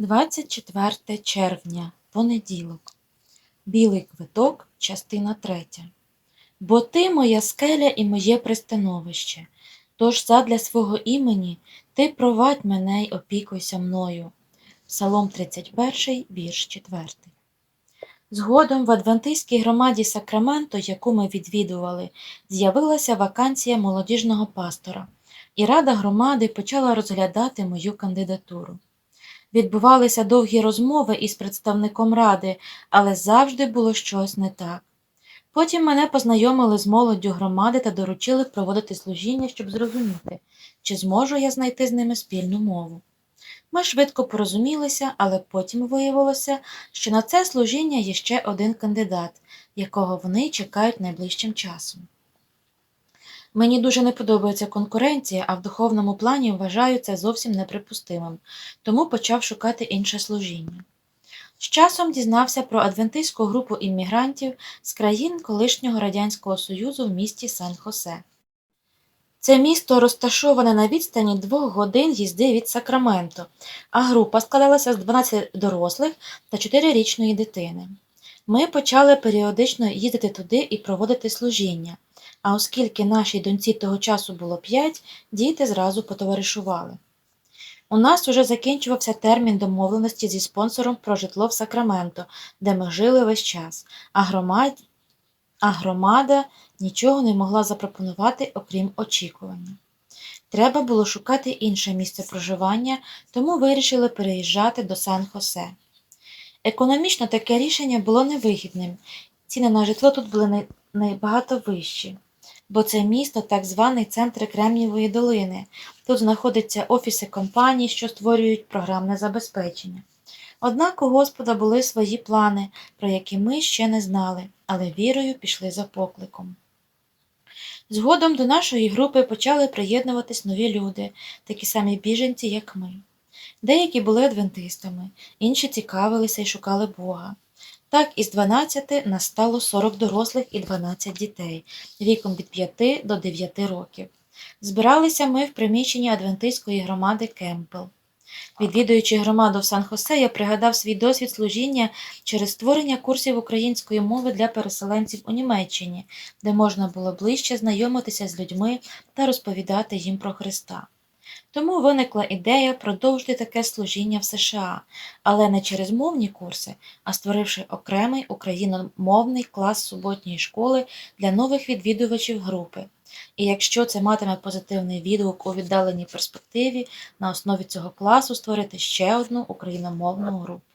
24 червня, понеділок. Білий квиток, частина 3. Бо ти моя скеля і моє пристановище. Тож задля свого імені ти провадь мене й опікуйся мною. Псалом 31, вірш 4. Згодом в Адвентистській громаді Сакраменто, яку ми відвідували, з'явилася вакансія молодіжного пастора, і рада громади почала розглядати мою кандидатуру. Відбувалися довгі розмови із представником ради, але завжди було щось не так. Потім мене познайомили з молоддю громади та доручили проводити служіння, щоб зрозуміти, чи зможу я знайти з ними спільну мову. Ми швидко порозумілися, але потім виявилося, що на це служіння є ще один кандидат, якого вони чекають найближчим часом. Мені дуже не подобається конкуренція, а в духовному плані вважаю це зовсім неприпустимим, тому почав шукати інше служіння. З часом дізнався про адвентистську групу іммігрантів з країн колишнього Радянського Союзу в місті Сан-Хосе. Це місто розташоване на відстані двох годин їзди від Сакраменто, а група складалася з 12 дорослих та 4-річної дитини. Ми почали періодично їздити туди і проводити служіння, а оскільки нашій доньці того часу було 5, діти зразу потоваришували. У нас уже закінчувався термін домовленості зі спонсором про житло в Сакраменто, де ми жили весь час, а, громад... а громада нічого не могла запропонувати, окрім очікування. Треба було шукати інше місце проживання, тому вирішили переїжджати до Сан-Хосе. Економічно таке рішення було невигідним, ціни на житло тут були набагато вищі, бо це місто так званий центр Кремнієвої долини. Тут знаходяться офіси компаній, що створюють програмне забезпечення. Однак у Господа були свої плани, про які ми ще не знали, але вірою пішли за покликом. Згодом до нашої групи почали приєднуватись нові люди, такі самі біженці, як ми. Деякі були адвентистами, інші цікавилися і шукали Бога. Так, із 12 нас стало 40 дорослих і 12 дітей, віком від 5 до 9 років. Збиралися ми в приміщенні адвентистської громади Кемпел. Відвідуючи громаду в Сан-Хосе, я пригадав свій досвід служіння через створення курсів української мови для переселенців у Німеччині, де можна було ближче знайомитися з людьми та розповідати їм про Христа. Тому виникла ідея продовжити таке служіння в США, але не через мовні курси, а створивши окремий україномовний клас суботньої школи для нових відвідувачів групи. І якщо це матиме позитивний відгук у віддаленій перспективі, на основі цього класу створити ще одну україномовну групу.